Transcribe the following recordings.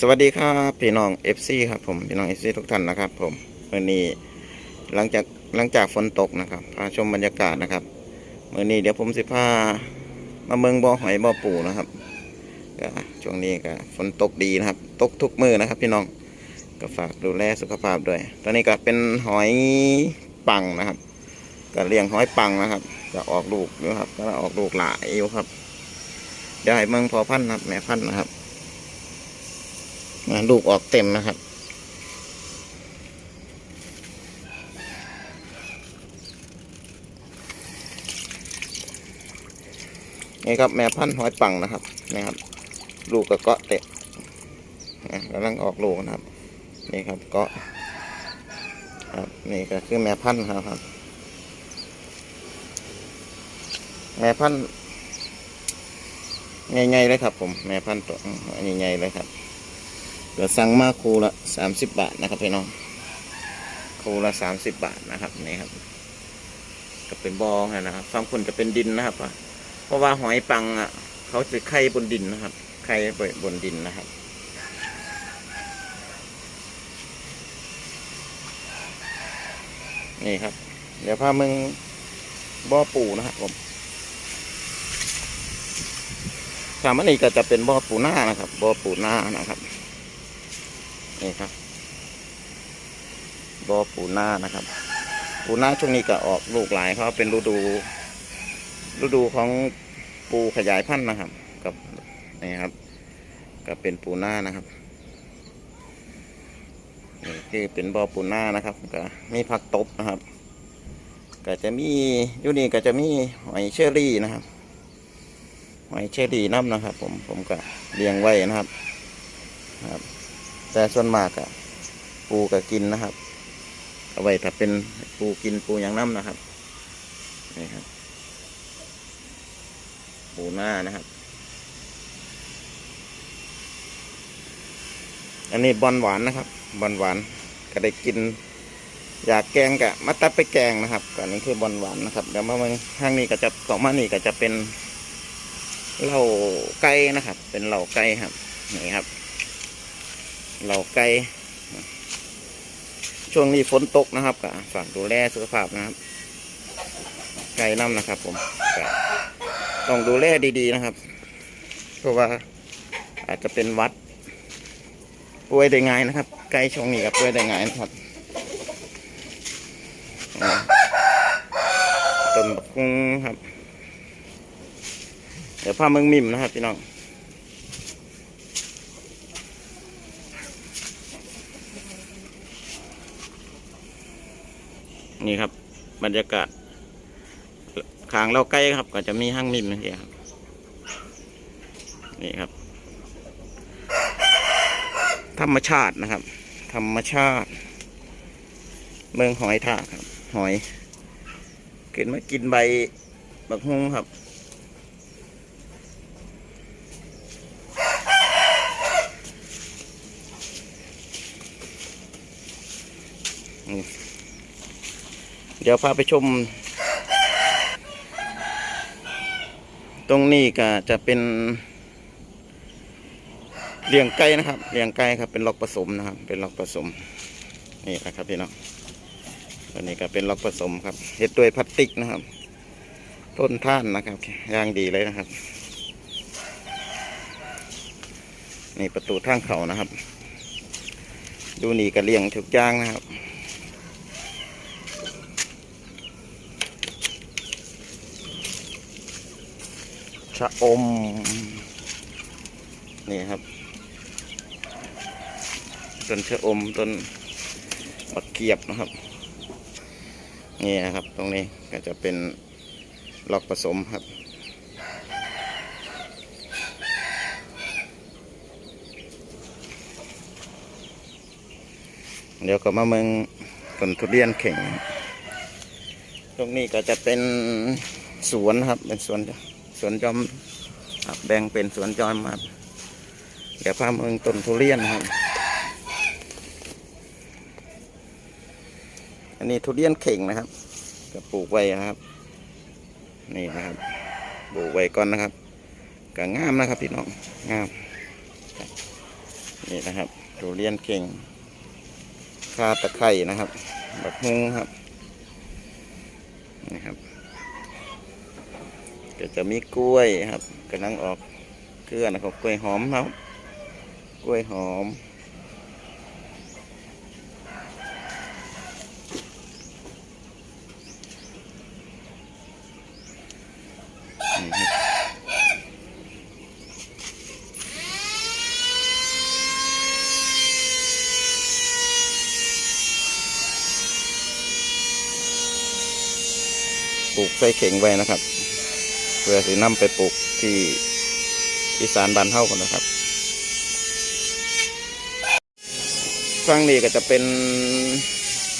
สวัสดีครับพี่น้อง FC ครับผมพี่น้อง FC ทุกท่านนะครับ ผมวันนี้หลังจากหลังจากฝนตกนะครับพาชมบรรยากาศนะครับวันนี้เดี๋ยวผมสิพามาเมืองบ่อหอยบ่อปูนะครับก็ช่วงนี้ก็ฝนตกดีนะครับ ตกทุกมือนะครับ พี่น้องก็ฝากดูแลสุขภาพด้วย ตอนนี้ก็เป็นหอยปังนะครับ ก็เลี้ยงหอยปังนะครับ จะออกลูกอยู่ครับก็ออกลูกหลายอยู่ครับเดี๋ยวให้เมืองพอพันธุ์นะครับแม่พันธุ์นะครับ ลูกออกเต็มนะครับ นี่ครับแม่พันธุ์หอยปังนะครับนี่ครับ ลูกก็เกาะเตะกำลังออกลูกนะครับ นี่ครับเกาะครับนี่ก็คือแม่พันธุ์ครับ แม่พันธุ์ใหญ่ๆเลยครับ ผมแม่พันธุ์ตัวใหญ่ๆเลยครับ ดี๋ยวสั่งมาคูละสามสิบบาทนะครับพี่น้องคูละสามสิบบาทนะครับนี่ครับก็เป็นบอนะครับฟังคนจะเป็นดินนะครับเพราะว่าหอยปังอะ เขาจะไข่บนดินนะครับไข่บนดินนะครับนี่ครับ เดี๋ยวพามึงบ่อปูนะครับผมสามอันนี้ก็จะเป็นบ่อปูหน้านะครับบ่อปูหน้านะครับ นี่ครับบอปูนานะครับ ปูนาช่วงนี้ก็ออกลูกหลายเขาเป็นฤดู ฤดูของปูขยายพันธุ์นะครับ กับนี่ครับ ก็เป็นปูนานะครับนี่คือเป็นบอปูนานะครับ ก็มีผักตบนะครับก็จะมีอยู่นี่ก็จะมีหอยเชอรี่นะครับหอยเชอรี่น้ำนะครับ ผมผมก็เลี้ยงไว้นะครับครับ แต่ส่วนมากอะปูก็กินนะครับ เอาไว้ถ้าเป็นปูกินปูอย่างน้ำนะครับนี่ครับ ปูหน้านะครับ อันนี้บอลหวานนะครับ บอลหวานก็ได้กิน อยากแกงกะมาตัดไปแกงนะครับก็อันนี้คือบอลหวานนะครับเดี๋ยวมาเมืองข้างนี้ก็จะต่อมานี่ก็จะเป็นเหล่าไก่นะครับ เป็นเหล่าไก่ครับนี่ครับ เราไก่ช่วงนี้ฝนตกนะครับก็ฝากดูแลสุขภาพนะครับ ไก่น้ำนะครับ ผมต้องดูแลดีๆนะครับ เพราะว่าอาจจะเป็นวัดป่วยได้ง่ายนะครับ ไก่ช่วงนี้กับป่วยได้ง่ายนะครับต้นบักคุงครับ เดี๋ยวพาเมืองมิมนะครับพี่น้อง นี่ครับ บรรยากาศขางเราใกล้ครับ ก็จะมีห้างมิมนี่ครับนี่ครับ ธรรมชาตินะครับ ธรรมชาติ เมืองหอยทากครับ หอยขึ้นมากินใบบักฮุงครับ เดี๋ยวพาไปชม ตรงนี้ก็จะเป็นเลี้ยงไก่นะครับเลี้ยงไก่ครับเป็นล็อกผสมนะครับ เป็นล็อกผสมนี่นะครับพี่น้องตัวนี้ก็เป็นล็อกผสมครับเฮ็ดด้วยพลาสติกนะครับ ต้นท่านนะครับย่างดีเลยนะครับ นี่ประตูทางเขานะครับ ดูนี่ก็เลี้ยงทุกอย่างนะครับ ชะอม นี่ครับ ต้นชะอมต้นบักเกียบนะครับ นี่นะครับ ตรงนี้ก็จะเป็นล็อกผสมครับเดี๋ยวก็มาเมืองต้นทุเรียนเข่ง ตรงนี้ก็จะเป็นสวนครับ เป็นสวนจ้ะ สวนจอมแบ่งเป็นสวนจอมครับเดี๋ยวพาเมืองต้นทุเรียนครับ อันนี้ทุเรียนเข่งนะครับก็ปลูกไว้นะครับ นี่นะครับปลูกไว้ก่อนนะครับก็งามนะครับพี่น้องงามนี่นะครับทุเรียนเก่งข่าตะไคร่นะครับบักฮุงครับนี่ครับ ก็จะมีกล้วยครับกำลังออกเกลือนะครับกล้วยหอมครับ กล้วยหอมปลูกใส่เข่งไว้นะครับ เพื่อสินำไปปลูกที่อีสานบานเฮากันนะครับฝั่งนี้ก็จะเป็น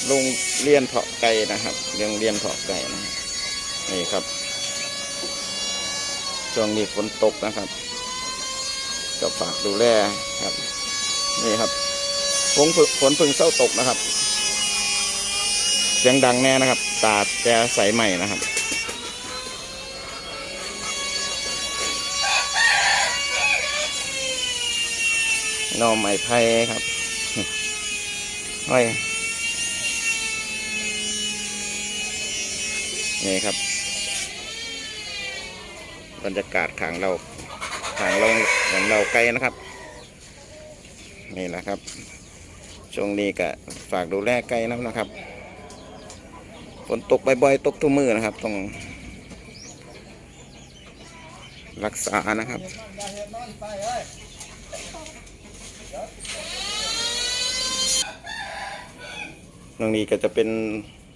โรงเรียนเพาะไก่นะครับโรงเรียนเพาะไก่นะครับนี่ครับช่วงนี้ฝนตกนะครับก็ฝากดูแลครับ นี่ครับฝนฝนพึ่งเศร้าตกนะครับเสียงดังแน่นะครับ ตาแกใสใหม่นะครับ น่อไม้ไผ่ครับห้อยนี่ครับ บรรยากาศขางเราขางเราขางเราไกลนะครับ นี่แหละครับช่วงนี้ก็ฝากดูแลไกลน้นะครับฝนตกบ่อยๆตกทุกมือนะครับต้องรักษานะครับ ตรงนี้ก็จะเป็น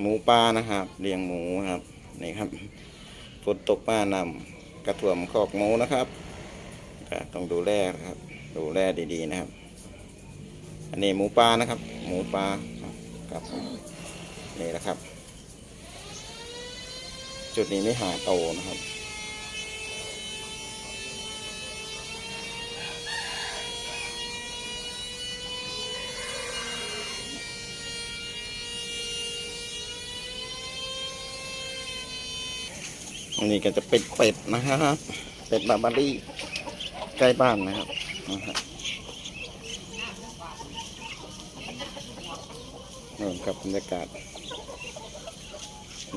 หมูป่านะครับเลี้ยงหมูครับนี่ครับฝนตกป้านำกระถ่วมคอกหมูนะครับก็ต้องดูแลครับ ดูแลดีๆนะครับ อันนี้หมูป่านะครับ หมูป่าครับนี่นะครับ จุดนี้ไม่หาโตนะครับ อันนี้ก็จะเป็นเป็ดนะครับเป็ดบาบารี่ใกล้บ้านนะครับนะครับนี่ครับบรรยากาศ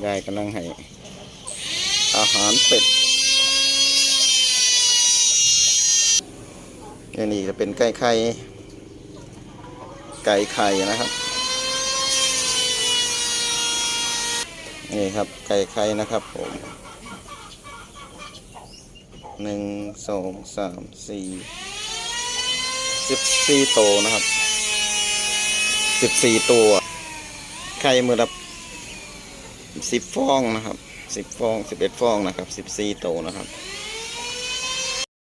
ยายกำลังให้อาหารเป็ดอันนี้จะเป็นไก่ไข่ไก่ไข่นะครับนี่ครับไก่ไข่นะครับผม หนึ่งสองสามสี่สิบสี่ตัวนะครับสิบสี่ตัวไข่มือละสิบฟองนะครับสิบฟองสิบเอ็ดฟองนะครับสิบสี่ตัวนะครับ